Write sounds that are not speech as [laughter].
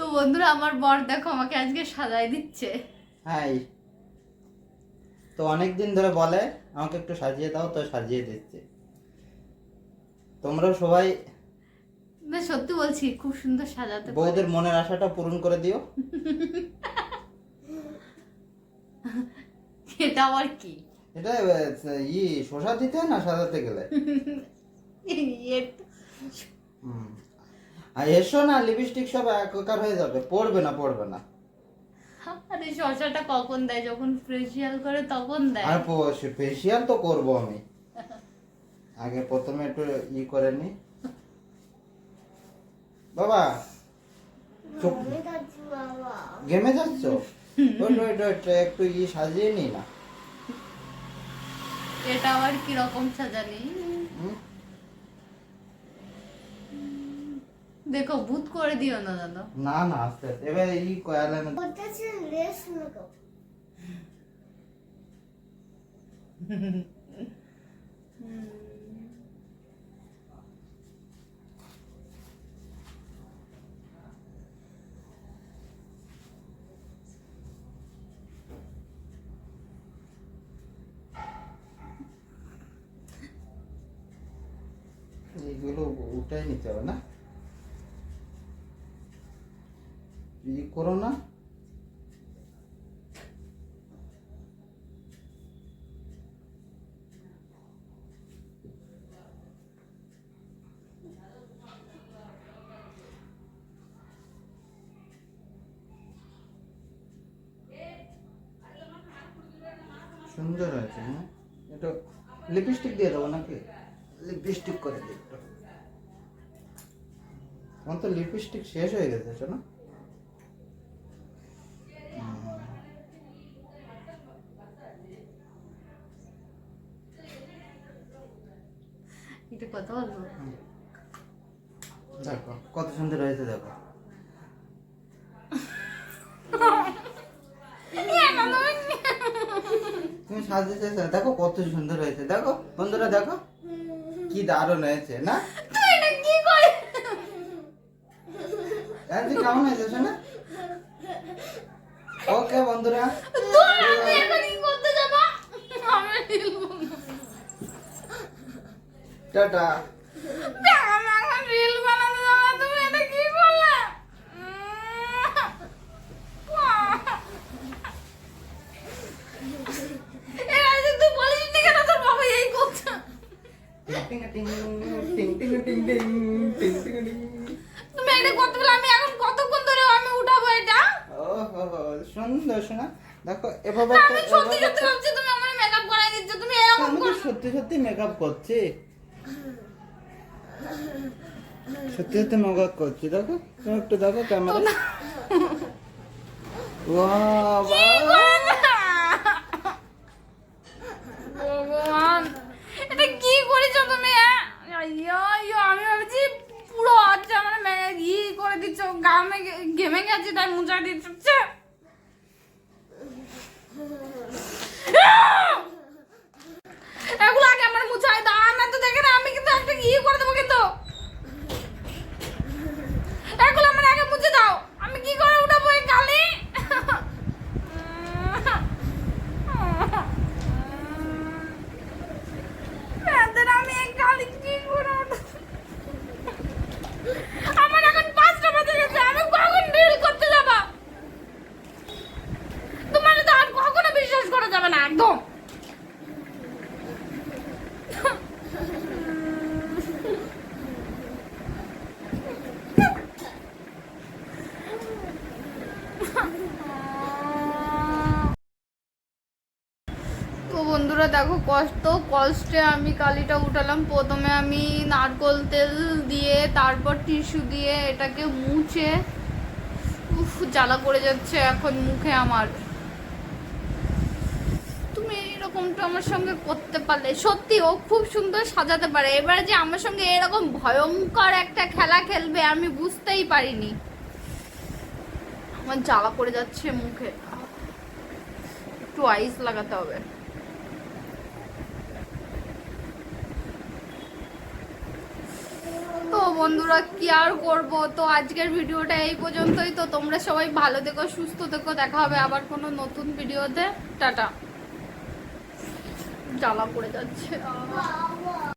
তো বন্ধুরা আমার বর দেখো আমাকে আজকে সাজাই দিচ্ছে। হাই। তো অনেক দিন ধরে বলে আমাকে একটু সাজিয়ে দাও তো সাজিয়ে দিচ্ছে। তোমরা সবাই না সত্যি বলছি খুব সুন্দর সাজাতে। বউদের মনের আশাটা পূরণ করে দিও। এটা আবার কি? এটা ই শোষা দিতে না সাজাতে গেলে। [laughs] আর এসো না লিপস্টিক সব একাকার হয়ে যাবে। পড়বে না পড়বে না। আরে শশাটা কখন দেয়? যখন ফেসিয়াল করে তখন দেয়। আর ফেসিয়াল তো করব আমি। আগে প্রথমে একটু ই করে নি। বাবা চোখ গেমে যাচ্ছ? একটু ই সাজিয়ে নি না। এটা আবার কি রকম সাজানি দেখো ভূত করে দিও না দাদা। না না আস্তে আস্তে। এবার ই কয়ালে না এইগুলো উঠাই নিতে হবে না? ই করো না। সুন্দর হয়েছে হ্যাঁ? এটা লিপস্টিক দিয়ে দেবো নাকি? লিপস্টিক করে দিই তো লিপস্টিক শেষ হয়ে গেছে, শোনো। এটা কথা বলব দেখো কত সুন্দর হয়েছে দেখো। তুমি সাজতে চাইছো দেখো কত সুন্দর হয়েছে। দেখো বন্ধুরা দেখো। কি দারুণ হয়েছে না? আজকে কেমন হয়েছে শোনা? ওকে বন্ধুরা। টিং তুমি এটা করতে বলে আমি এখন কতক্ষণ ধরে আমি উঠাবো এটা ও হো হো সুন্দর শোনা দেখো এভাবে আমি সত্যি সত্যি ভাবছি তুমি আমার মেকআপ করাই দিচ্ছ তুমি এরকম সত্যি সত্যি মেকআপ করছি। সত্যি সত্যি মেকআপ করছি, দেখো? তুমি একটু দেখো ক্যামেরা ভগবান, এটা কি করেছ তুমি হ্যাঁ? আমি ভাবছি পুরো আচ্ছা মানে ই করে দিচ্ছ গামে ঘেমে গেছে, তাই মুছা দিচ্ছ ছে। এগুলো আগে আমার মুছাই দাও আমার তো দেখে না আমি কিন্তু একটা ই করে দেবো কিন্তু এগুলো আমার আগে মুছে দাও আমি কি করে উঠাবো এই গালি এদের আমি এই গালি কি করে উঠাবো? আমার এখন পাঁচটা বেজে গেছে আমি কখন রিল করতে যাব তোমার তো আর কখনো বিশ্বাস করা যাবে না একদম। বন্ধুরা দেখো, কষ্ট, কষ্টে আমি কালিটা উঠালাম। প্রথমে আমি নারকোল তেল দিয়ে, তারপর টিস্যু দিয়ে এটাকে মুছে, উফ, জ্বালা করে যাচ্ছে এখন মুখে আমার। এরকমটা আমার সঙ্গে করতে পারলে। সত্যি, ও খুব সুন্দর সাজাতে পারে। এবারে যে আমার সঙ্গে এরকম ভয়ঙ্কর একটা খেলা খেলবে, আমি বুঝতেই পারিনি। আমার জ্বালা করে যাচ্ছে মুখে। একটু আইস লাগাতে হবে। তো বন্ধুরা, কি আর করব? তো আজকের ভিডিওটা এই পর্যন্তই। তো তোমরা সবাই ভালো থেকো, সুস্থ থেকো। দেখা হবে আবার কোনো নতুন ভিডিওতে। টাটা। জ্বালা পড়ে যাচ্ছে।